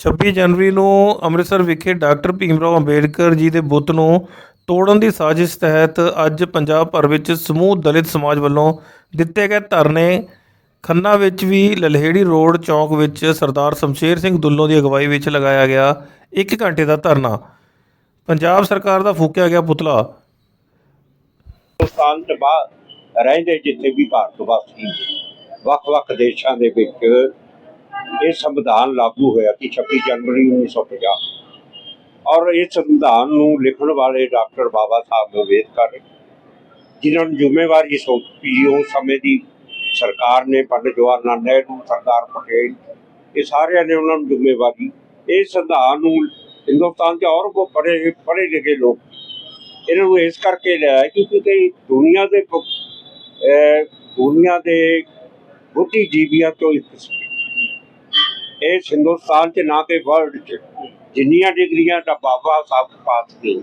26 ਜਨਵਰੀ ਨੂੰ ਅੰਮ੍ਰਿਤਸਰ ਵਿਖੇ ਡਾਕਟਰ ਭੀਮ ਰਾਓ ਅੰਬੇਡਕਰ ਜੀ ਦੇ ਬੁੱਤ ਨੂੰ ਤੋੜਨ ਦੀ ਸਾਜ਼ਿਸ਼ ਤਹਿਤ ਅੱਜ ਪੰਜਾਬ ਭਰ ਵਿੱਚ ਸਮੂਹ ਦਲਿਤ ਸਮਾਜ ਵੱਲੋਂ ਦਿੱਤੇ ਗਏ ਧਰਨੇ ਖੰਨਾ ਵਿੱਚ ਵੀ ਲਲਹੇੜੀ ਰੋਡ ਚੌਂਕ ਵਿੱਚ ਸਰਦਾਰ ਸ਼ਮਸ਼ੇਰ ਸਿੰਘ ਦੁੱਲੋਂ ਦੀ ਅਗਵਾਈ ਵਿੱਚ ਲਗਾਇਆ ਗਿਆ 1 ਘੰਟੇ ਦਾ ਧਰਨਾ। ਪੰਜਾਬ ਸਰਕਾਰ ਦਾ ਫੂਕਿਆ ਗਿਆ ਪੁਤਲਾ। ਹਿੰਦੁਸਤਾਨ ਤੋਂ ਬਾਹਰ ਰਹਿੰਦੇ ਜਿੱਥੇ ਵੀ ਭਾਰਤ ਵਾਸੀ ਵੱਖ-ਵੱਖ ਦੇਸ਼ਾਂ ਦੇ ਵਿੱਚ ਇਹ ਸੰਵਿਧਾਨ ਲਾਗੂ ਹੋਇਆ ਕਿ 26 ਜਨਵਰੀ 1950 ਔਰ ਇਹ ਸੰਵਿਧਾਨ ਨੂੰ ਲਿਖਣ ਵਾਲੇ ਡਾਕਟਰ ਬਾਬਾ ਸਾਹਿਬ ਅੰਬੇਦਕਰ, ਜਿਨ੍ਹਾਂ ਨੂੰ ਜ਼ਿੰਮੇਵਾਰੀ ਸੌਂਪੀ ਉਸ ਸਮੇਂ ਦੀ ਸਰਕਾਰ ਨੇ, ਪੰਡਿਤ ਜਵਾਹਰ ਲਾਲ ਨਹਿਰੂ, ਸਰਦਾਰ ਪਟੇਲ, ਇਹ ਸਾਰਿਆਂ ਨੇ ਉਹਨਾਂ ਨੂੰ ਜ਼ਿੰਮੇਵਾਰੀ। ਇਹ ਸੰਵਿਧਾਨ ਨੂੰ ਹਿੰਦੁਸਤਾਨ 'ਚ ਔਰ ਕੋ ਪੜ੍ਹੇ ਪੜ੍ਹੇ ਲਿਖੇ ਲੋਕ ਇਹਨਾਂ ਨੂੰ ਇਸ ਕਰਕੇ ਲਿਆ ਹੈ ਕਿਉਂਕਿ ਕਈ ਦੁਨੀਆ ਦੇ ਦੁਨੀਆ ਦੇ ਬੁੱਧੀਜੀਵੀਆਂ ਤੋਂ ਇੱਕ ਸੀ ਹਿੰਦੁਸਤਾਨ 'ਚ ਨਾ ਕਿ ਵਰਲਡ 'ਚ ਜਿੰਨੀਆਂ ਡਿਗਰੀਆਂ ਦਾ ਬਾਬਾ ਸਾਹਿਬ ਪਾਸ ਨੇ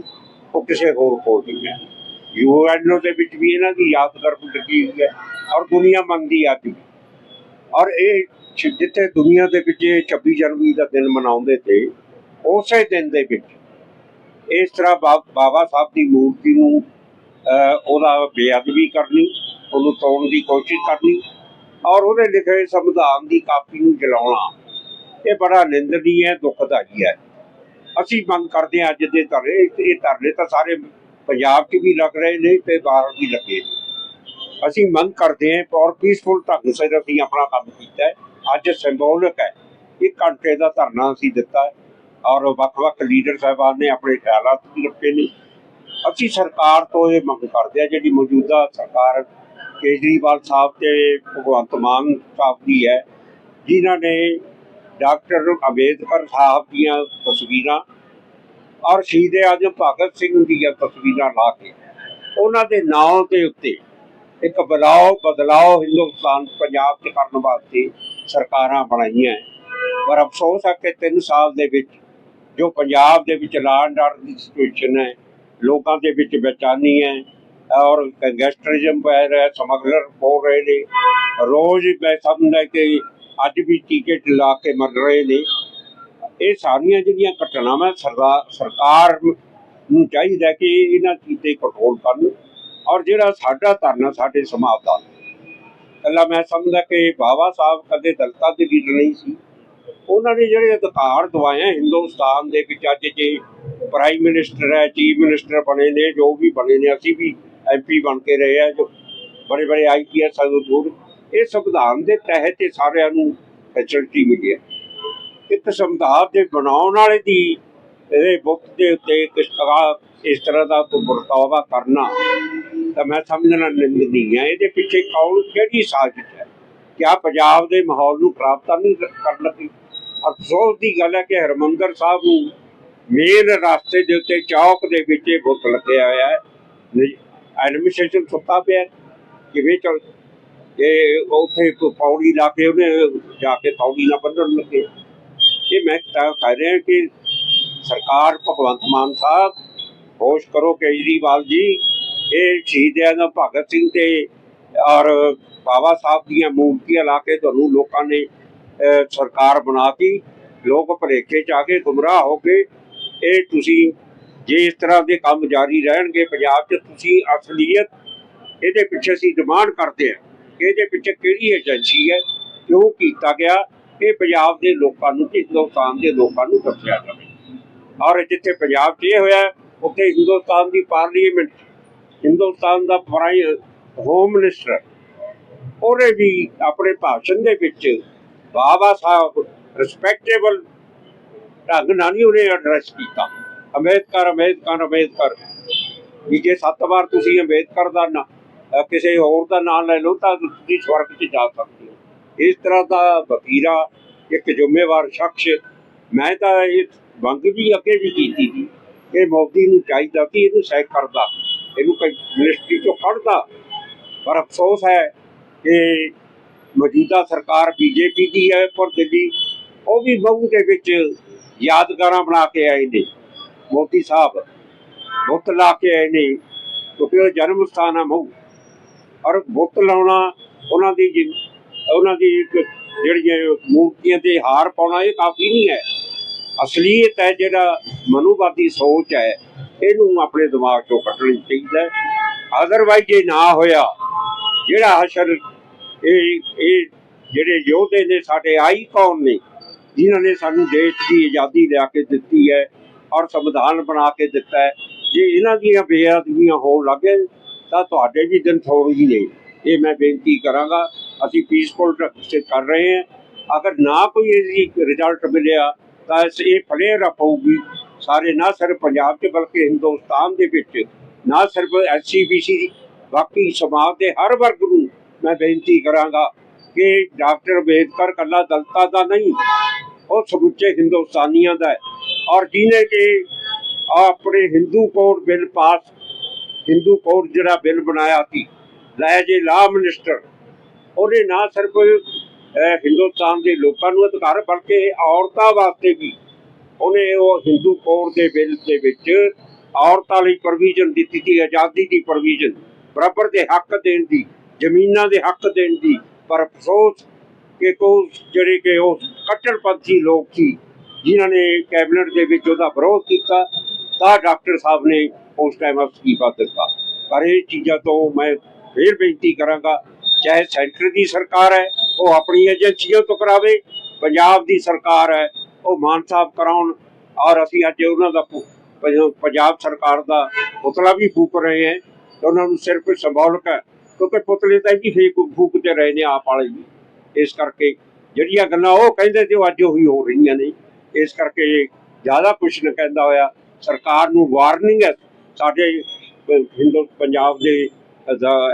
ਉਹ ਕਿਸੇ ਹੋਰ ਕੋਲ ਨਹੀਂ ਹੈ। ਯੂਐਨਓ ਦੇ ਵਿੱਚ ਵੀ ਇਹਨਾਂ ਦੀ ਯਾਦਗਾਰ ਲੱਗੀ ਹੋਈ ਹੈ ਔਰ ਦੁਨੀਆ ਮੰਨਦੀ ਆ ਵੀ। ਔਰ ਇਹ ਜਿੱਥੇ ਦੁਨੀਆ ਦੇ ਵਿੱਚ 26 ਜਨਵਰੀ ਦਾ ਦਿਨ ਮਨਾਉਂਦੇ ਤੇ ਉਸੇ ਦਿਨ ਦੇ ਵਿੱਚ ਇਸ ਤਰ੍ਹਾਂ ਬਾਬਾ ਸਾਹਿਬ ਦੀ ਮੂਰਤੀ ਨੂੰ ਅਹ, ਉਹਦਾ ਬੇਅਦਬੀ ਕਰਨੀ ਉਹਨੂੰ ਤੋੜਨ ਦੀ ਕੋਸ਼ਿਸ਼ ਕਰਨੀ ਔਰ ਉਹਦੇ ਲਿਖੇ ਸੰਵਿਧਾਨ ਦੀ ਕਾਪੀ ਨੂੰ ਜਲਾਉਣਾ। ਇਹ ਬੜਾ ਨਿੰਦਨੀय ਹੈ, ਦੁਖਦਾਈ ਹੈ। ਅਸੀਂ ਮੰਗ ਕਰਦੇ ਹਾਂ ਅੱਜ ਦੇ ਧਰਨੇ, ਇਹ ਧਰਨੇ ਤਾਂ ਸਾਰੇ ਪੰਜਾਬ 'ਚ ਵੀ ਲੱਗ ਰਹੇ ਨੇ ਤੇ ਬਾਹਰ ਵੀ ਲੱਗੇ ਅਸੀਂ ਮੰਗ ਕਰਦੇ ਹਾਂ ਔਰ ਪੀਸਫੁਲ ਢੰਗ ਸਿਰ ਅਸੀਂ ਆਪਣਾ ਕੰਮ ਕੀਤਾ ਹੈ। ਅੱਜ ਸਿੰਬੋਲਿਕ ਹੈ। ਇੱਕ ਘੰਟੇ ਦਾ ਧਰਨਾ ਅਸੀਂ ਦਿੱਤਾ ਹੈ ਔਰ ਵੱਖ-ਵੱਖ ਲੀਡਰ ਸਾਹਿਬਾਨ ਨੇ ਆਪਣੇ ਖਿਆਲਾਤ ਰੱਖੇ ਨੇ। ਅਸੀਂ ਸਰਕਾਰ ਤੋਂ ਇਹ ਮੰਗ ਕਰਦੇ ਹਾਂ, ਜਿਹੜੀ ਮੌਜੂਦਾ ਸਰਕਾਰ ਕੇਜਰੀਵਾਲ ਸਾਹਿਬ ਤੇ ਭਗਵੰਤ ਮਾਨ ਸਾਹਿਬ ਦੀ ਹੈ, ਜਿਨ੍ਹਾਂ ਨੇ ਡਾਕਟਰ ਅੰਬੇਦਕਰ ਸਾਹਿਬ ਦੀਆਂ ਤਸਵੀਰਾਂ ਔਰ ਸ਼ਹੀਦ ਆਜਮ ਭਗਤ ਸਿੰਘ ਦੀਆਂ ਤਸਵੀਰਾਂ ਲਾ ਕੇ ਉਹਨਾਂ ਦੇ ਨਾਂ ਦੇ ਉੱਤੇ ਇੱਕ ਬਦਲਾਓ ਬਦਲਾਓ ਹਿੰਦੁਸਤਾਨ ਪੰਜਾਬ 'ਚ ਕਰਨ ਵਾਸਤੇ ਸਰਕਾਰਾਂ ਬਣਾਈਆਂ ਪਰ ਅਫਸੋਸ ਹੈ ਕਿ 3 ਸਾਲ ਦੇ ਵਿੱਚ ਜੋ ਪੰਜਾਬ ਦੇ ਵਿੱਚ ਲਾਅ ਐਂਡ ਆਰਡਰ ਦੀ ਸਿਚੁਏਸ਼ਨ ਹੈ, ਲੋਕਾਂ ਦੇ ਵਿੱਚ ਬੇਚੈਨੀ ਹੈ ਔਰ ਗੈਂਗਸਟਰਿਜ਼ਮ ਪੈ ਰਿਹਾ, ਸਮਗਲਰ ਹੋ ਰਹੇ ਨੇ। ਰੋਜ਼ ਮੈਂ ਸਮਝਦਾ ਕਿ ਅੱਜ ਵੀ ਟੀਕੇ ਲਾ ਕੇ ਮਰ ਰਹੇ ਨੇ। ਇਹ ਸਾਰੀਆਂ ਜਿਹੜੀਆਂ ਘਟਨਾਵਾਂ ਸਰਦਾ- ਸਰਕਾਰ ਨੂੰ ਚਾਹੀਦਾ ਕਿ ਇਹਨਾਂ ਕੀਤੇ ਕੰਟਰੋਲ ਕਰਨ ਔਰ ਜਿਹੜਾ ਸਾਡਾ ਧਰਨਾ ਸਾਡੇ ਸਮਾਜ ਦਾ। ਕੱਲਾ ਮੈਂ ਸਮਝਦਾ ਕਿ ਬਾਬਾ ਸਾਹਿਬ ਕਦੇ ਦਲਤਾ ਦੇ ਲੀਡਰ ਨਹੀਂ ਸੀ। ਉਹਨਾਂ ਨੇ ਜਿਹੜੇ ਅਧਿਕਾਰ ਦਵਾਏ ਹਿੰਦੁਸਤਾਨ ਦੇ ਵਿੱਚ ਅੱਜ ਜੇ ਪ੍ਰਾਈਮ ਮਿਨਿਸਟਰ ਹੈ ਚੀਫ ਮਿਨਿਸਟਰ ਬਣੇ ਨੇ, ਜੋ ਵੀ ਬਣੇ ਨੇ, ਅਸੀਂ ਵੀ ਐਮਪੀ ਬਣ ਕੇ ਰਹੇ ਆ ਜੋ ਬੜੇ ਬੜੇ ਆਈਪੀਐਸ ਅਧਿਕਾਰੀ ਇਹ ਸੰਵਿਧਾਨ ਦੇ ਤਹਿਤ ਇਹ ਸਾਰਿਆਂ ਨੂੰ ਫੈਸਿਲਿਟੀ ਮਿਲੀ ਹੈ। ਇੱਕ ਸੰਵਿਧਾਨ ਦੇ ਬਣਾਉਣ ਵਾਲੇ ਦੀ ਇਹਦੇ ਬੁੱਕ ਦੇ ਉੱਤੇ ਕਿਸ ਤਰ੍ਹਾਂ, ਇਸ ਤਰ੍ਹਾਂ ਦਾ ਵਰਤਾਵਾ ਕਰਨਾ ਤਾਂ ਮੈਂ ਸਮਝਣਾ ਨਿੰਦਨੀ ਹੈ। ਇਹਦੇ ਪਿੱਛੇ ਕੌਣ, ਕਿਹੜੀ ਸਾਜ਼ਿਸ਼ ਹੈ? ਕਿਆ ਪੰਜਾਬ ਦੇ ਮਾਹੌਲ ਨੂੰ ਖਰਾਬ ਤਾਂ ਨਹੀਂ ਕਰਨ ਲੱਗੀ? ਅਫਸੋਸ ਦੀ ਗੱਲ ਹੈ ਕਿ ਹਰਮੰਦਰ ਸਾਹਿਬ ਨੂੰ ਮੇਨ ਰਸਤੇ ਦੇ ਉੱਤੇ ਚੌਕ ਦੇ ਵਿੱਚ ਇਹ ਬੁੱਤ ਲੱਗਿਆ ਹੋਇਆ ਹੈ। ਐਡਮਿਨਿਸਟ੍ਰੇਸ਼ਨ ਸੁੱਤਾ ਪਿਆ ਕਿਵੇਂ ਚੱਲ ਇਹ ਉੱਥੇ ਪੌੜੀ ਲਾ ਕੇ ਉਹਨੇ ਜਾ ਕੇ ਪੌੜੀ ਨਾ ਬੰਨਣ ਲੱਗੇ। ਇਹ ਮੈਂ ਕਹਿ ਰਿਹਾ ਕਿ ਸਰਕਾਰ ਭਗਵੰਤ ਮਾਨ ਸਾਹਿਬ ਹੋਸ਼ ਕਰੋ ਕੇਜਰੀਵਾਲ ਜੀ ਇਹ ਸ਼ਹੀਦਾਂ ਦਾ ਭਗਤ ਸਿੰਘ ਤੇ ਔਰ ਬਾਬਾ ਸਾਹਿਬ ਦੀਆਂ ਮੂਰਤੀਆਂ ਲਾ ਕੇ ਤੁਹਾਨੂੰ ਲੋਕਾਂ ਨੇ ਅਹ, ਸਰਕਾਰ ਬਣਾਤੀ ਲੋਕ ਭਰੇਖੇ ਚ ਆ ਕੇ ਗੁੰਮਰਾਹ ਹੋ ਕੇ ਇਹ ਤੁਸੀਂ ਜੇ ਇਸ ਤਰ੍ਹਾਂ ਦੇ ਕੰਮ ਜਾਰੀ ਰਹਿਣਗੇ ਪੰਜਾਬ 'ਚ ਤੁਸੀਂ ਅਸਲੀਅਤ ਇਹਦੇ ਪਿੱਛੇ ਅਸੀਂ ਡਿਮਾਂਡ ਕਰਦੇ ਹਾਂ। ਇਹਦੇ ਪਿੱਛੇ ਕਿਹੜੀ ਏਜੰਸੀ ਹੈ, ਕਿਉਂ ਕੀਤਾ ਗਿਆ, ਇਹ ਪੰਜਾਬ ਦੇ ਲੋਕਾਂ ਨੂੰ, ਹਿੰਦੁਸਤਾਨ ਦੇ ਲੋਕਾਂ ਨੂੰ ਦੱਸਿਆ ਜਾਵੇ। ਔਰ ਜਿੱਥੇ ਪੰਜਾਬ 'ਚ ਇਹ ਹੋਇਆ, ਉੱਥੇ ਹਿੰਦੁਸਤਾਨ ਦੀ ਪਾਰਲੀਮੈਂਟ ਹਿੰਦੁਸਤਾਨ ਦਾ ਪ੍ਰਾਈਮ ਹੋਮ ਮਿਨਿਸਟਰ ਉਹਨੇ ਵੀ ਆਪਣੇ ਭਾਸ਼ਣ ਦੇ ਵਿੱਚ ਬਾਬਾ ਸਾਹਿਬ ਰਿਸਪੈਕਟੇਬਲ ਢੰਗ ਨਾਲ ਨਹੀਂ ਉਹਨੇ ਐਡਰੈਸ ਕੀਤਾ। ਅੰਬੇਦਕਰ ਅੰਬੇਦਕਰ ਅੰਬੇਦਕਰ। ਵੀ ਜੇ ਸੱਤ ਵਾਰ ਤੁਸੀਂ ਅੰਬੇਦਕਰ ਦਾ ਨਾਂ ਕਿਸੇ ਹੋਰ ਦਾ ਨਾਮ ਲੈ ਲਓ ਤਾਂ ਤੁਸੀਂ ਸਵਰਗ 'ਚ ਜਾ ਸਕਦੇ ਹੋ। ਇਸ ਤਰ੍ਹਾਂ ਦਾ ਵਕੀਰਾ, ਇੱਕ ਜ਼ਿੰਮੇਵਾਰ ਸ਼ਖਸ, ਮੈਂ ਤਾਂ ਇਹ ਮੰਗ ਵੀ ਅੱਗੇ ਵੀ ਕੀਤੀ ਸੀ ਕਿ ਮੋਦੀ ਨੂੰ ਚਾਹੀਦਾ ਕਿ ਇਹਨੂੰ ਸਹਿ ਕਰਦਾ, ਇਹਨੂੰ ਕੋਈ ਮਿਨਿਸਟਰੀ ਤੋਂ ਕੱਢਦਾ। ਪਰ ਅਫਸੋਸ ਹੈ ਕਿ ਮੌਜੂਦਾ ਸਰਕਾਰ ਬੀਜੇਪੀ ਦੀ ਹੈ ਪਰ ਦਿੱਲੀ ਉਹ ਵੀ ਮਊ ਦੇ ਵਿੱਚ ਯਾਦਗਾਰਾਂ ਬਣਾ ਕੇ ਆਏ ਨੇ। ਮੋਦੀ ਸਾਹਿਬ ਬੁੱਤ ਲਾ ਕੇ ਆਏ ਨੇ, ਕਿਉਂਕਿ ਉਹ ਜਨਮ ਸਥਾਨ ਹੈ ਮਊ ਔਰ ਬੁੱਤ ਲਾਉਣਾ, ਉਹਨਾਂ ਦੀ ਉਹਨਾਂ ਦੀ ਜਿਹੜੀਆਂ ਮੂਰਤੀਆਂ ਤੇ ਹਾਰ ਪਾਉਣਾ, ਇਹ ਕਾਫੀ ਨਹੀਂ ਹੈ। ਅਸਲੀਅਤ ਹੈ ਜਿਹੜਾ ਮਨੂਵਾਦੀ ਸੋਚ ਹੈ, ਇਹਨੂੰ ਆਪਣੇ ਦਿਮਾਗ ਚੋਂ ਕੱਢਣੀ ਚਾਹੀਦਾ ਹੈ। ਜੇ ਨਾ ਹੋਇਆ, ਜਿਹੜਾ ਹਸ਼ਰ, ਇਹ ਇਹ ਜਿਹੜੇ ਯੋਧੇ ਨੇ ਸਾਡੇ ਆਈਕਨ ਨੇ, ਜਿਨ੍ਹਾਂ ਨੇ ਸਾਨੂੰ ਦੇਸ਼ ਦੀ ਆਜ਼ਾਦੀ ਲਿਆ ਕੇ ਦਿੱਤੀ ਹੈ ਔਰ ਸੰਵਿਧਾਨ ਬਣਾ ਕੇ ਦਿੱਤਾ ਹੈ, ਜੇ ਇਹਨਾਂ ਦੀਆਂ ਬੇਅਦਬੀਆਂ ਹੋਣ ਲੱਗੇ ਤਾਂ ਤੁਹਾਡੇ ਵੀ ਦਿਨ ਥੋੜ੍ਹੇ ਹੀ ਨੇ। ਇਹ ਮੈਂ ਬੇਨਤੀ ਕਰਾਂਗਾ, ਅਸੀਂ ਪੀਸਫੁਲ ਸੇ ਕਰ ਰਹੇ ਹਾਂ। ਅਗਰ ਨਾ ਕੋਈ ਇਹਦੀ ਰਿਜ਼ਲਟ ਮਿਲਿਆ, ਤਾਂ ਇਹ ਫਲੇਅਰ ਅਪ ਹੋਊਗੀ। ਸਾਰੇ ਨਾ ਸਿਰਫ ਪੰਜਾਬ 'ਚ, ਬਲਕਿ ਹਿੰਦੁਸਤਾਨ ਦੇ ਵਿੱਚ, ਨਾ ਸਿਰਫ ਐਸਸੀਬੀਸੀ ਬਾਕੀ ਸਮਾਜ ਦੇ ਹਰ ਵਰਗ ਨੂੰ ਮੈਂ ਬੇਨਤੀ ਕਰਾਂਗਾ ਕਿ ਡਾਕਟਰ ਅੰਬੇਦਕਰ ਕੱਲਾ ਦਲਤਾ ਦਾ ਨਹੀਂ, ਉਹ ਸਮੁੱਚੇ ਹਿੰਦੁਸਤਾਨੀਆਂ ਦਾ ਹੈ। ਔਰ ਜਿਹਨੇ ਕਿ ਆਪਣੇ Hindu code bill pass Hindu code ਜਿਹੜਾ ਬਿੱਲ ਬਣਾਇਆ ਸੀ, ਲੈ ਲਾ ਮਿਨਿਸਟਰ ਉਹਨੇ ਨਾ ਸਿਰਫ ਹਿੰਦੁਸਤਾਨ ਦੇ ਲੋਕਾਂ ਨੂੰ ਅਧਿਕਾਰ, ਬਲਕਿ ਔਰਤਾਂ ਵਾਸਤੇ ਵੀ ਉਹਨੇ ਉਹ ਹਿੰਦੂ ਕੋਡ ਦੇ ਬਿੱਲ ਦੇ ਵਿੱਚ ਔਰਤਾਂ ਲਈ ਪ੍ਰੋਵੀਜ਼ਨ ਦਿੱਤੀ ਸੀ, ਆਜ਼ਾਦੀ ਦੀ ਪ੍ਰੋਵੀਜ਼ਨ ਬਰਾਬਰ ਦੇ ਹੱਕ ਦੇਣ ਦੀ, ਜ਼ਮੀਨਾਂ ਦੇ ਹੱਕ ਦੇਣ ਦੀ, ਪਰ ਅਫਸੋਸ ਕਿ ਕੋਈ ਜਿਹੜੇ ਕਿ ਉਹ ਕੱਟੜਪੰਥੀ ਲੋਕ ਸੀ, ਜਿਨ੍ਹਾਂ ਨੇ ਕੈਬਨਿਟ ਦੇ ਵਿੱਚ ਉਹਦਾ ਵਿਰੋਧ ਕੀਤਾ ਤਾਂ ਡਾਕਟਰ ਸਾਹਿਬ ਨੇ ਉਸ ਟਾਈਮ ਅਸਤੀਫਾ ਦਿੱਤਾ। ਪਰ ਇਹ ਚੀਜ਼ਾਂ ਤੋਂ ਮੈਂ ਫੇਰ ਬੇਨਤੀ ਕਰਾਂਗਾ, ਚਾਹੇ ਸੈਂਟਰ ਦੀ ਸਰਕਾਰ ਹੈ, ਉਹ ਆਪਣੀ ਏਜੰਸੀਆਂ ਤੋਂ ਕਰਾਵੇ, ਪੰਜਾਬ ਦੀ ਸਰਕਾਰ ਹੈ, ਉਹ ਮਾਨ ਸਾਹਿਬ ਕਰਾਉਣ, ਔਰ ਅਸੀਂ ਅੱਜ ਉਹਨਾਂ ਦਾ ਪੰਜਾਬ ਸਰਕਾਰ ਦਾ ਪੁਤਲਾ ਵੀ ਫੂਕ ਰਹੇ ਹੈ ਉਹਨਾਂ ਨੂੰ ਸਿਰਫ ਸਿੰਬੋਲਿਕ ਹੈ, ਕਿਉਂਕਿ ਪੁਤਲੇ ਤਾਂ ਵੀ ਫੇਕ ਫੂਕਦੇ ਰਹੇ ਨੇ ਆਪ ਵਾਲੇ ਵੀ। ਇਸ ਕਰਕੇ ਜਿਹੜੀਆਂ ਗੱਲਾਂ ਉਹ ਕਹਿੰਦੇ ਸੀ ਉਹ ਅੱਜ ਉਹੀ ਹੋ ਰਹੀਆਂ ਨੇ। ਇਸ ਕਰਕੇ ਜ਼ਿਆਦਾ ਕੁਛ ਨਾ ਕਹਿੰਦਾ ਹੋਇਆ। ਸਰਕਾਰ ਨੂੰ ਵਾਰਨਿੰਗ ਹੈ। ਸਾਡੇ ਹਿੰਦੂ ਪੰਜਾਬ ਦੇ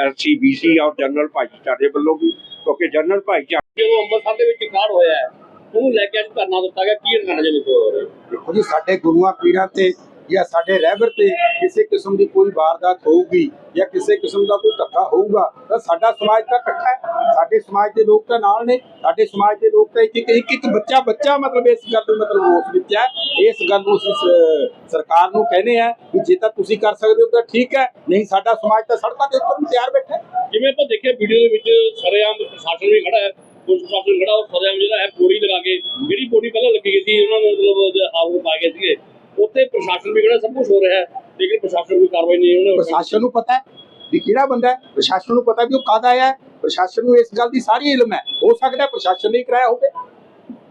ਐਸਸੀਬੀਸੀ ਔਰ ਜਨਰਲ ਭਾਈਚਾਰੇ ਵੱਲੋਂ ਵੀ ਕਿਉਂਕਿ ਜਨਰਲ ਭਾਈਚਾਰੇ ਜਦੋਂ ਅੰਮ੍ਰਿਤਸਰ ਦੇ ਵਿੱਚ ਕਾਂਡ ਹੋਇਆ ਹੈ ਉਹਨੂੰ ਲੈ ਕੇ ਅੱਜ ਧਰਨਾ ਦਿੱਤਾ ਗਿਆ। ਕੀ ਕਰਨਾ ਜੇ ਲਿਖੋ ਦੇਖੋ ਜੀ ਸਾਡੇ ਗੁਰੂਆਂ ਪੀਰਾਂ ਤੇ ਜਾਂ ਸਾਡੇ ਰਹਿਬਰ ਤੇ ਕਿਸੇ ਕਿਸਮ ਦੀ ਕੋਈ ਵਾਰਦਾਤ ਹੋਊਗੀ ਜਾਂ ਕਿਸੇ ਕਿਸਮ ਦਾ ਕੋਈ ਧੱਕਾ ਹੋਊਗਾ, ਤਾਂ ਸਾਡਾ ਸਮਾਜ ਤਾਂ ਇਕੱਠਾ ਹੈ। ਸਾਡੇ ਸਮਾਜ ਦੇ ਲੋਕ ਤਾਂ ਨਾਲ ਨੇ, ਸਾਡੇ ਸਮਾਜ ਦੇ ਲੋਕ ਤਾਂ ਇੱਕ ਇੱਕ ਇੱਕ ਬੱਚਾ ਬੱਚਾ ਮਤਲਬ ਇਸ ਗੱਲ ਨੂੰ ਮਤਲਬ ਉਸ ਵਿੱਚ ਹੈ। ਇਸ ਗੱਲ ਨੂੰ ਸਰਕਾਰ ਨੂੰ ਕਹਿੰਦੇ ਆ ਵੀ ਜੇ ਤਾਂ ਤੁਸੀਂ ਕਰ ਸਕਦੇ ਹੋ ਤਾਂ ਠੀਕ ਹੈ, ਨਹੀਂ ਸਾਡਾ ਸਮਾਜ ਤਾਂ ਸੜਕਾਂ ਦੇ ਉੱਤੇ ਤਿਆਰ ਬੈਠਾ ਜਿਵੇਂ ਆਪਾਂ ਦੇਖਿਆ ਵੀਡੀਓ ਦੇ ਵਿੱਚ ਸਰੇਆਮ ਪ੍ਰਸ਼ਾਸਨ ਵੀ ਖੜਾ ਹੈ, ਪੁਲਿਸ ਪ੍ਰਸ਼ਾਸਨ ਖੜਾ, ਉਹ ਸਰੇਆਮ ਜਿਹੜਾ ਹੈ ਪੌੜੀ ਲਗਾ ਕੇ, ਜਿਹੜੀ ਪੌੜੀ ਪਹਿਲਾਂ ਲੱਗੀ ਗਈ ਸੀ, ਉਹਨਾਂ ਨੂੰ ਮਤਲਬ ਆਪ ਪਾ ਗਏ ਸੀਗੇ। ਉੱਥੇ ਪ੍ਰਸ਼ਾਸਨ ਵੀ ਖੜਾ ਸਭ ਕੁਝ ਹੋ ਰਿਹਾ ਹੈ, ਲੇਕਿਨ ਪ੍ਰਸ਼ਾਸਨ ਕੋਈ ਕਾਰਵਾਈ ਨਹੀਂ ਉਹਨੇ ਪ੍ਰਸ਼ਾਸਨ ਨੂੰ ਪਤਾ ਹੈ ਵੀ ਕਿਹੜਾ ਬੰਦਾ ਹੈ, ਪ੍ਰਸ਼ਾਸਨ ਨੂੰ ਪਤਾ ਵੀ ਉਹ ਕਦ ਆਇਆ ਪ੍ਰਸ਼ਾਸਨ ਨੂੰ ਇਸ ਗੱਲ ਦੀ ਸਾਰੀ ਇਲਮ ਹੈ। ਹੋ ਸਕਦਾ ਪ੍ਰਸ਼ਾਸਨ ਨੇ ਕਰਾਇਆ ਹੋਵੇ,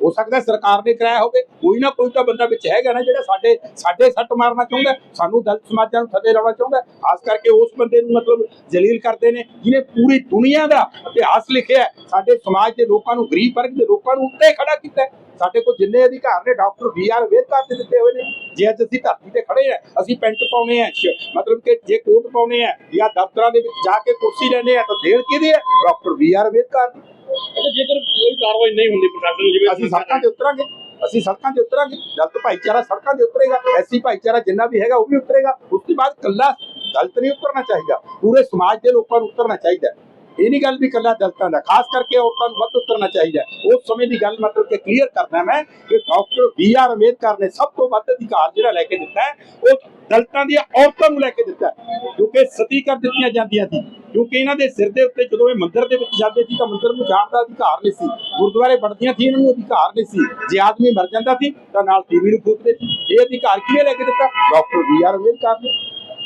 ਹੋ ਸਕਦਾ ਸਰਕਾਰ ਨੇ ਕਰਾਇਆ ਹੋਵੇ, ਕੋਈ ਨਾ ਕੋਈ ਤਾਂ ਬੰਦਾ ਵਿੱਚ ਹੈਗਾ ਨਾ ਜਿਹੜਾ ਸਾਡੇ ਸਾਡੇ ਸੱਟ ਮਾਰਨਾ ਚਾਹੁੰਦਾ ਸਾਨੂੰ ਦਲਿਤ ਸਮਾਜਾਂ ਨੂੰ ਥੱਲੇ ਲਾਉਣਾ ਚਾਹੁੰਦਾ ਖਾਸ ਕਰਕੇ ਉਸ ਬੰਦੇ ਨੂੰ ਮਤਲਬ ਜਲੀਲ ਕਰਦੇ ਨੇ, ਜਿਹਨੇ ਪੂਰੀ ਦੁਨੀਆ ਦਾ ਇਤਿਹਾਸ ਲਿਖਿਆ ਸਾਡੇ ਸਮਾਜ ਦੇ ਲੋਕਾਂ ਨੂੰ, ਗਰੀਬ ਵਰਗ ਦੇ ਲੋਕਾਂ ਨੂੰ ਉੱਤੇ ਖੜਾ ਕੀਤਾ ਸਾਡੇ ਕੋਲ ਜਿੰਨੇ ਅਧਿਕਾਰ ਨੇ ਡਾਕਟਰ ਬੀ ਆਰ ਅੰਬੇਦਕਰ ਦੇ ਦਿੱਤੇ ਹੋਏ ਨੇ। ਜੇ ਅੱਜ ਅਸੀਂ ਧਰਤੀ ਤੇ ਖੜੇ ਆ ਅਸੀਂ ਪੈਂਟ ਪਾਉਨੇ ਆ ਮਤਲਬ ਕਿ ਜੇ ਕੋਟ ਪਾਉਨੇ ਆ ਜਾਂ ਦਫ਼ਤਰਾਂ ਦੇ ਵਿੱਚ ਜਾ ਕੇ ਕੁਰਸੀ ਲੈਣੇ ਆ ਤਾਂ ਦੇਣ ਕਿਹਦੀ ਹੈ ਡਾਕਟਰ ਬੀ ਆਰ ਅੰਬੇਦਕਰ ਅੱਛਾ ਜੇਕਰ ਕੋਈ ਕਾਰਵਾਈ ਨਹੀਂ ਹੁੰਦੀ ਪ੍ਰਸ਼ਾਸਨ ਜਿਵੇਂ ਅਸੀਂ ਸੜਕਾਂ ਤੇ ਉਤਰਾਂਗੇ ਅਸੀਂ ਸੜਕਾਂ ਤੇ ਉਤਰਾਂਗੇ। ਦਲਿਤ ਭਾਈਚਾਰਾ ਸੜਕਾਂ ਤੇ ਉਤਰੇਗਾ ਐਸੀ ਭਾਈਚਾਰਾ ਜਿੰਨਾ ਵੀ ਹੈਗਾ ਉਹ ਵੀ ਉਤਰੇਗਾ। ਉਸ ਤੋਂ ਬਾਅਦ ਕੱਲਾ ਦਲਿਤ ਨਹੀਂ ਉਤਰਨਾ ਚਾਹੀਦਾ। ਪੂਰੇ ਸਮਾਜ ਦੇ ਲੋਕਾਂ ਨੂੰ ਉਤਰਨਾ ਚਾਹੀਦਾ। ਇਹ ਨਹੀਂ ਗੱਲ ਵੀ ਕੱਲਾ ਦਲਤਾਂ ਦਾ, ਖਾਸ ਕਰਕੇ ਔਰਤਾਂ ਨੂੰ ਵੱਧ ਉਤਰਨਾ ਚਾਹੀਦਾ ਉਸ ਸਮੇਂ ਦੀ ਗੱਲ ਮਤਲਬ ਕਿ ਕਲੀਅਰ ਕਰਨਾ ਮੈਂ ਕਿ ਡਾਕਟਰ ਬੀ ਆਰ ਅੰਬੇਦਕਰ ਨੇ ਸਭ ਤੋਂ ਵੱਧ ਅਧਿਕਾਰ ਜਿਹੜਾ ਲੈ ਕੇ ਦਿੱਤਾ ਹੈ, ਉਹ ਦਲਿਤਾਂ ਦੀਆਂ ਔਰਤਾਂ ਨੂੰ ਲੈ ਕੇ ਦਿੱਤਾ ਕਿਉਂਕਿ ਸਤੀ ਕਰ ਦਿੱਤੀਆਂ ਜਾਂਦੀਆਂ ਸੀ। ਕਿਉਂਕਿ ਇਹਨਾਂ ਦੇ ਸਿਰ ਦੇ ਉੱਤੇ ਜਦੋਂ ਇਹ ਮੰਦਿਰ ਦੇ ਵਿੱਚ ਜਾਂਦੇ ਸੀ ਤਾਂ ਮੰਦਿਰ ਨੂੰ ਜਾਣ ਦਾ ਅਧਿਕਾਰ ਨਹੀਂ ਸੀ। ਗੁਰਦੁਆਰੇ ਵੜਦੀਆਂ ਸੀ, ਇਹਨਾਂ ਨੂੰ ਅਧਿਕਾਰ ਨਹੀਂ ਸੀ। ਜੇ ਆਦਮੀ ਮਰ ਜਾਂਦਾ ਸੀ ਤਾਂ ਨਾਲ ਟੀਵੀ ਨੂੰ ਫੂਕਦੇ ਸੀ। ਇਹ ਅਧਿਕਾਰ ਕਿਹਨੇ ਲੈ ਕੇ ਦਿੱਤਾ? ਡਾਕਟਰ ਬੀ ਆਰ ਅੰਬੇਦਕਰ ਨੇ।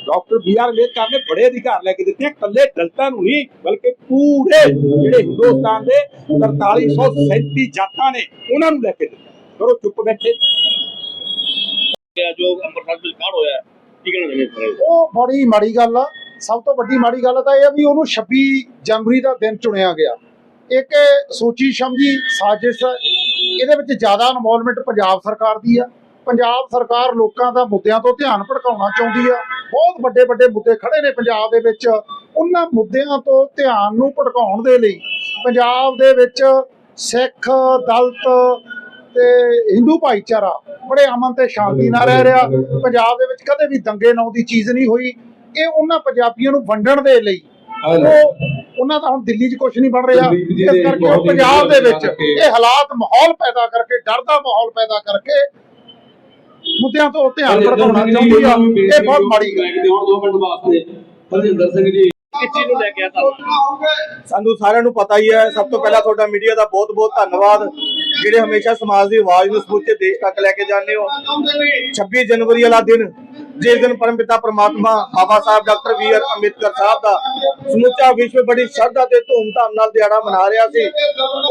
ਡਾਕਟਰ ਬੀ ਆਰ ਅੰਬੇਦਕਰ ਨੇ ਬੜੇ ਅਧਿਕਾਰ ਲੈ ਕੇ ਦਿੱਤੇ ਆ, ਇਕੱਲੇ ਦਲਿਤਾਂ ਨੂੰ ਨਹੀਂ ਬਲਕਿ ਪੂਰੇ ਜਿਹੜੇ ਹਿੰਦੁਸਤਾਨ ਦੇ 4337 ਜਾਤਾਂ ਨੇ ਉਹਨਾਂ ਨੂੰ ਲੈ ਕੇ ਦਿੱਤਾ। ਕਰੋ ਚੁੱਪ ਬੈਠੇ। ਜੋ ਅੰਮ੍ਰਿਤਸਰ ਵਿੱਚ ਕਾਂਡ ਹੋਇਆ ਹੈ, ਕੀ ਕਹਿਣਾ ਚਾਹੁੰਦੇ ਹੋ ਉਹ ਬੜੀ ਮਾੜੀ ਗੱਲ ਆ। ਸਭ ਤੋਂ ਵੱਡੀ ਮਾੜੀ ਗੱਲ ਤਾਂ ਇਹ ਆ ਵੀ ਉਹਨੂੰ 26 ਜਨਵਰੀ ਦਾ ਦਿਨ ਚੁਣਿਆ ਗਿਆ। ਇੱਕ ਸੋਚੀ ਸਮਝੀ ਸਾਜ਼ਿਸ਼। ਇਹਦੇ ਵਿੱਚ ਜ਼ਿਆਦਾ ਇਨਵੋਲਵਮੈਂਟ ਪੰਜਾਬ ਸਰਕਾਰ ਦੀ ਆ। ਪੰਜਾਬ ਸਰਕਾਰ ਲੋਕਾਂ ਦਾ ਮੁੱਦਿਆਂ ਤੋਂ ਧਿਆਨ ਭਟਕਾਉਣਾ ਚਾਹੁੰਦੀ ਆ। ਬਹੁਤ ਵੱਡੇ ਵੱਡੇ ਮੁੱਦੇ ਖੜੇ ਨੇ ਪੰਜਾਬ ਦੇ ਵਿੱਚ। ਉਹਨਾਂ ਮੁੱਦਿਆਂ ਤੋਂ ਧਿਆਨ ਨੂੰ ਭਟਕਾਉਣ ਦੇ ਲਈ ਪੰਜਾਬ ਦੇ ਵਿੱਚ ਸਿੱਖ ਦਲਿਤ ਤੇ ਹਿੰਦੂ ਭਾਈਚਾਰਾ ਬੜੇ ਅਮਨ ਤੇ ਸ਼ਾਂਤੀ ਨਾਲ ਰਹਿ ਰਿਹਾ। ਪੰਜਾਬ ਦੇ ਵਿੱਚ ਕਦੇ ਵੀ ਦੰਗੇ ਨਾਂ ਦੀ ਚੀਜ਼ ਨਹੀਂ ਹੋਈ। ਇਹ ਉਹਨਾਂ ਪੰਜਾਬੀਆਂ ਨੂੰ ਵੰਡਣ ਦੇ ਲਈ। ਉਹ ਉਹਨਾਂ ਦਾ ਹੁਣ ਦਿੱਲੀ 'ਚ ਕੁਝ ਨਹੀਂ ਬਣ ਰਿਹਾ। ਇਸ ਕਰਕੇ ਪੰਜਾਬ ਦੇ ਵਿੱਚ ਇਹ ਹਾਲਾਤ ਮਾਹੌਲ ਪੈਦਾ ਕਰਕੇ ਡਰ ਦਾ ਮਾਹੌਲ ਪੈਦਾ ਕਰਕੇ ਮੁੱਦਿਆਂ ਤੋਂ ਧਿਆਨ ਭਟਕਾਉਣਾ ਚਾਹੁੰਦੀ ਆ। ਇਹ ਬਹੁਤ ਮਾੜੀ ਗੱਲ ਹੈ। ਦੋ ਮਿੰਟ ਵਾਸਤੇ ਹਰਜਿੰਦਰ ਸਿੰਘ ਜੀ। ਕਿਸ ਚੀਜ਼ ਨੂੰ ਲੈ ਕੇ ਆ ਧਰਨਾ? ਸਾਨੂੰ ਸਾਰਿਆਂ ਨੂੰ ਪਤਾ ਹੀ ਹੈ ਸਭ ਤੋਂ ਪਹਿਲਾਂ ਤੁਹਾਡਾ ਮੀਡੀਆ ਦਾ ਬਹੁਤ-ਬਹੁਤ ਧੰਨਵਾਦ। ਜਿਹੜੇ ਹਮੇਸ਼ਾ ਸਮਾਜ ਦੀ ਆਵਾਜ਼ ਨੂੰ ਸਮੁੱਚੇ ਦੇਸ਼ ਤੱਕ ਲੈ ਕੇ ਜਾਂਦੇ ਹੋ। 26 ਜਨਵਰੀ ਵਾਲਾ ਦਿਨ ਜਿਸ ਦਿਨ ਪਰਮਪਿਤਾ ਪ੍ਰਮਾਤਮਾ Baba Sahib, doctor V R Ambedkar Sahib ਦਾ ਸਮੁੱਚਾ ਵਿਸ਼ਵ ਬੜੀ ਸ਼ਰਧਾ ਤੇ ਧੂਮਧਾਮ ਨਾਲ ਦਿਹਾੜਾ ਮਨਾ ਰਿਹਾ ਸੀ।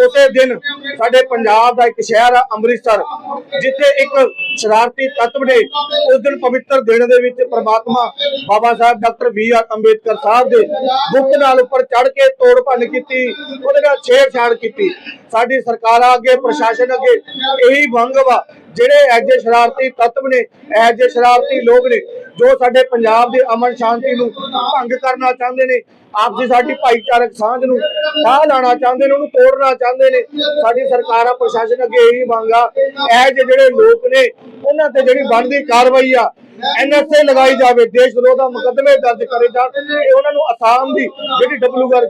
ਉਸੇ ਦਿਨ ਸਾਡੇ ਪੰਜਾਬ ਦਾ ਇੱਕ ਸ਼ਹਿਰ ਆ ਅੰਮ੍ਰਿਤਸਰ, ਜਿੱਥੇ ਇੱਕ ਸ਼ਰਾਰਤੀ ਤੱਤਵ ਨੇ ਉਸ ਦਿਨ ਪਵਿੱਤਰ ਦਿਨ ਦੇ ਵਿੱਚ ਪ੍ਰਮਾਤਮਾ Baba Sahib, doctor V R Ambedkar Sahib ਦੇ ਬੁੱਕ ਨਾਲ ਉੱਪਰ ਚੜ ਕੇ ਤੋੜ ਭੰਨ ਕੀਤੀ, ਉਹਦੇ ਨਾਲ ਛੇੜਛਾੜ ਕੀਤੀ। ਸਾਡੀ ਸਰਕਾਰਾਂ ਅੱਗੇ, ਪ੍ਰਸ਼ਾਸਨ ਅੱਗੇ ਇਹੀ ਮੰਗ ਵਾ ਜਿਹੜੇ ਐਜੇ ਸ਼ਰਾਰਤੀ ਤੱਤਵ ਨੇ, ਐਜੇ ਸ਼ਰਾਰਤੀ ਲੋਕ ਨੇ, ਜੋ ਸਾਡੇ ਪੰਜਾਬ ਦੇ ਅਮਨ ਸ਼ਾਂਤੀ ਨੂੰ ਭੰਗ ਕਰਨਾ ਚਾਹੁੰਦੇ ਨੇ ਆਪਸੀ ਸਾਡੀ ਭਾਈਚਾਰਕ ਸਾਂਝ ਨੂੰ ਠਾਹ ਲਾਣਾ ਚਾਹੁੰਦੇ ਨੇ, ਉਹਨੂੰ ਤੋੜਨਾ ਚਾਹੁੰਦੇ ਨੇ। ਸਾਡੀ ਸਰਕਾਰਾਂ ਪ੍ਰਸ਼ਾਸਨ ਅੱਗੇ ਇਹੀ ਮੰਗ ਇਹ ਜਿਹੜੇ ਲੋਕ ਨੇ, ਉਹਨਾਂ ਤੇ ਜਿਹੜੀ ਬਣਦੀ ਕਾਰਵਾਈ ਆ ਐਨਐਸਏ ਲਗਾਈ ਜਾਵੇ, ਦੇਸ਼ ਵਿਰੋਧਾ ਮੁਕੱਦਮੇ ਦਰਜ ਕਰੇ ਜਾਣ ਤੇ ਉਹਨਾਂ ਨੂੰ ਅਸਾਮ ਦੀ ਜਿਹੜੀ ਡਬਲਯੂਆਰ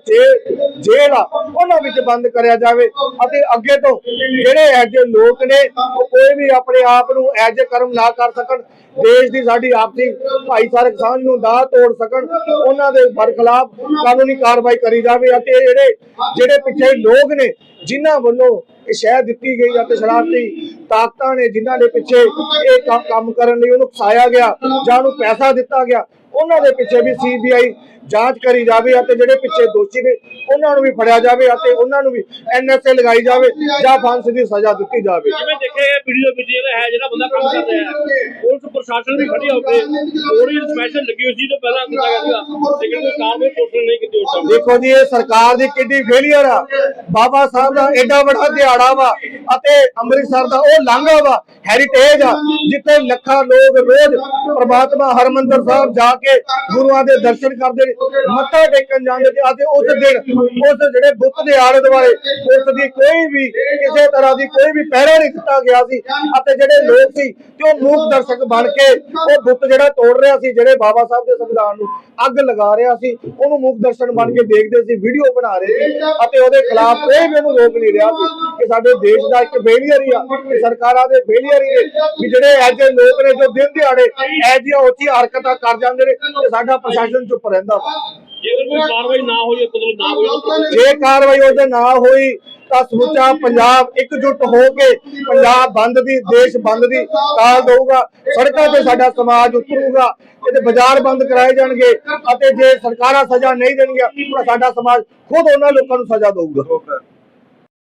ਜੇਲ੍ਹ ਆ, ਉਹਨਾਂ ਵਿੱਚ ਬੰਦ ਕਰਿਆ ਜਾਵੇ। ਅਤੇ ਅੱਗੇ ਤੋਂ ਜਿਹੜੇ ਐਜੇ ਲੋਕ ਨੇ, ਉਹ ਕੋਈ ਵੀ ਆਪਣੇ ਆਪ ਨੂੰ ਐਜੇ ਕਰਮ ਨਾ ਕਰ ਸਕਣ, ਦੇਸ਼ ਦੀ ਸਾਡੀ ਆਪਸੀ ਭਾਈਚਾਰਕ ਸਾਂਝ ਨੂੰ ਨਾ ਤੋੜ ਸਕਣ, ਉਹਨਾਂ ਦੇ ਬਰਖਲਾਫ ਕਾਨੂੰਨੀ ਕਾਰਵਾਈ ਕਰੀ ਜਾਵੇ ਅਤੇ ਜਿਹੜੇ ਜਿਹੜੇ ਪਿੱਛੇ ਲੋਕ ਨੇ, ਜਿਨ੍ਹਾਂ ਵੱਲੋਂ ਇਹ ਸ਼ਹਿ ਦਿੱਤੀ ਗਈ ਅਤੇ ਸ਼ਰਾਰਤੀ ਤਾਕਤਾਂ ਨੇ, ਜਿਨ੍ਹਾਂ ਦੇ ਪਿੱਛੇ ਇਹ ਕੰਮ- ਕੰਮ ਕਰਨ ਲਈ ਉਹਨੂੰ ਫਸਾਇਆ ਗਿਆ ਜਾਂ ਉਹਨੂੰ ਪੈਸਾ ਦਿੱਤਾ ਗਿਆ ਉਹਨਾਂ ਦੇ ਪਿੱਛੇ ਵੀ ਸੀਬੀਆਈ ਜਾਂਚ ਕਰੀ ਜਾਵੇ ਅਤੇ ਜਿਹੜੇ ਪਿੱਛੇ ਦੋਸ਼ੀ ਨੇ ਉਹਨਾਂ ਨੂੰ ਵੀ ਫੜਿਆ ਜਾਵੇ ਅਤੇ ਉਹਨਾਂ ਨੂੰ ਵੀ ਐਨਐਸਏ ਲਗਾਈ ਜਾਵੇ ਜਾਂ ਫਾਂਸੀ ਦੀ ਸਜ਼ਾ ਦਿੱਤੀ ਜਾਵੇ। ਜਿਵੇਂ ਗਿਆ ਵੀਡੀਓ ਵਿੱਚ ਜਿਹੜਾ ਹੈ ਜਿਹੜਾ ਬੰਦਾ ਕੰਮ ਕਰ ਰਿਹਾ ਹੈ ਪੁਲਿਸ ਪ੍ਰਸ਼ਾਸਨ ਵੀ ਖੜੀ ਹੋ ਕੇ ਥੋੜੀ ਸਪੈਸ਼ਲ ਲੱਗੀ ਹੋਈ ਸੀ ਤੋਂ ਪਹਿਲਾਂ ਕੀਤਾ ਗਿਆ ਲੇਕਿਨ ਕੋਈ ਕਾਰਵਾਈ ਪੁਲਿਸ ਨਹੀਂ ਕੀਤੀ ਉਸ ਟਾਈਮ ਦੇਖੋ ਜੀ ਇਹ ਸਰਕਾਰ ਦੀ ਕਿੰਨੀ ਫੇਲਿਅਰ ਆ। ਬਾਬਾ ਸਾਹਿਬ ਦਾ ਐਡਾ ਵੱਡਾ ਦਿਹਾੜਾ ਵਾ ਅਤੇ ਅੰਮ੍ਰਿਤਸਰ ਦਾ ਉਹ ਲਾਂਘਾ ਵਾ ਹੈਰੀਟੇਜ ਆ ਜਿੱਥੇ ਲੱਖਾਂ ਲੋਕ ਰੋਜ਼ ਪ੍ਰਮਾਤਮਾ ਹਰਮੰਦਰ ਸਾਹਿਬ ਜਾ ਕੇ ਗੁਰੂਆਂ ਦੇ ਦਰਸ਼ਨ ਕਰਦੇ ਨੇ, ਮੱਥਾ ਟੇਕਣ ਜਾਂਦੇ ਨੇ ਅਤੇ ਉਸ ਦਿਨ ਉਸ ਜਿਹੜੇ ਬੁੱਤ ਦੇ ਆਲੇ ਦੁਆਲੇ ਉਸ ਦੀ ਕੋਈ ਵੀ ਕਿਸੇ ਤਰ੍ਹਾਂ ਦੀ ਕੋਈ ਵੀ ਪਹਿਰਾ ਨਹੀਂ ਕੀਤਾ ਗਿਆ ਸੀ ਅਤੇ ਜਿਹੜੇ ਲੋਕ ਸੀ ਤੇ ਉਹ ਮੂਕ ਦਰਸ਼ਕ ਬਣ ਕੇ ਉਹ ਬੁੱਤ ਜਿਹੜਾ ਤੋੜ ਰਿਹਾ ਸੀ, ਜਿਹੜੇ ਬਾਬਾ ਸਾਹਿਬ ਦੇ ਸੰਵਿਧਾਨ ਨੂੰ ਅੱਗ ਲਗਾ ਰਿਹਾ ਸੀ, ਉਹਨੂੰ ਮੂਕ ਦਰਸ਼ਨ ਬਣ ਕੇ ਦੇਖਦੇ ਸੀ ਵੀਡੀਓ ਬਣਾ ਰਹੇ ਸੀ ਅਤੇ ਉਹਦੇ ਖਿਲਾਫ ਕੋਈ ਵੀ ਉਹਨੂੰ ਰੋਕ ਨਹੀਂ ਰਿਹਾ ਸੀ ਕਿ ਸਾਡੇ ਦੇਸ਼ ਦਾ ਇੱਕ ਫੇਲੀਅਰ ਹੀ ਆ ਸਰਕਾਰਾਂ ਦੇ ਫੇਲੀਅਰ ਹੀ ਨੇ ਵੀ ਜਿਹੜੇ ਐਜੇ ਲੋਕ ਨੇ ਜੋ ਦਿਨ ਦਿਹਾੜੇ ਐਜੀਆਂ ਉੱਚੀ ਹਰਕਤਾਂ ਕਰ ਜਾਂਦੇ ਨੇ ਤੇ ਸਾਡਾ ਪ੍ਰਸ਼ਾਸਨ ਚੁੱਪ ਰਹਿੰਦਾ ਵਾ। ਜੇਕਰ ਕੋਈ ਕਾਰਵਾਈ ਨਾ ਹੋਈ ਮਤਲਬ ਨਾ ਹੋਈ ਜੇ ਕਾਰਵਾਈ ਉਹਦੇ ਨਾ ਹੋਈ ਤਾਂ ਸਮੁੱਚਾ ਪੰਜਾਬ ਇਕਜੁੱਟ ਹੋ ਕੇ ਪੰਜਾਬ ਬੰਦ ਦੀ ਦੇਸ਼ ਬੰਦ ਦੀ ਕਾਲ ਦਊਗਾ। ਸੜਕਾਂ ਤੇ ਸਾਡਾ ਸਮਾਜ ਉਤਰੂਗਾ। ਇਹਦੇ ਬਾਜ਼ਾਰ ਬੰਦ ਕਰਾਏ ਜਾਣਗੇ ਅਤੇ ਜੇ ਸਰਕਾਰਾਂ ਸਜ਼ਾ ਨਹੀਂ ਦੇਣਗੀਆਂ ਤਾਂ ਸਾਡਾ ਸਮਾਜ ਖੁਦ ਉਹਨਾਂ ਲੋਕਾਂ ਨੂੰ ਸਜ਼ਾ ਦਊਗਾ।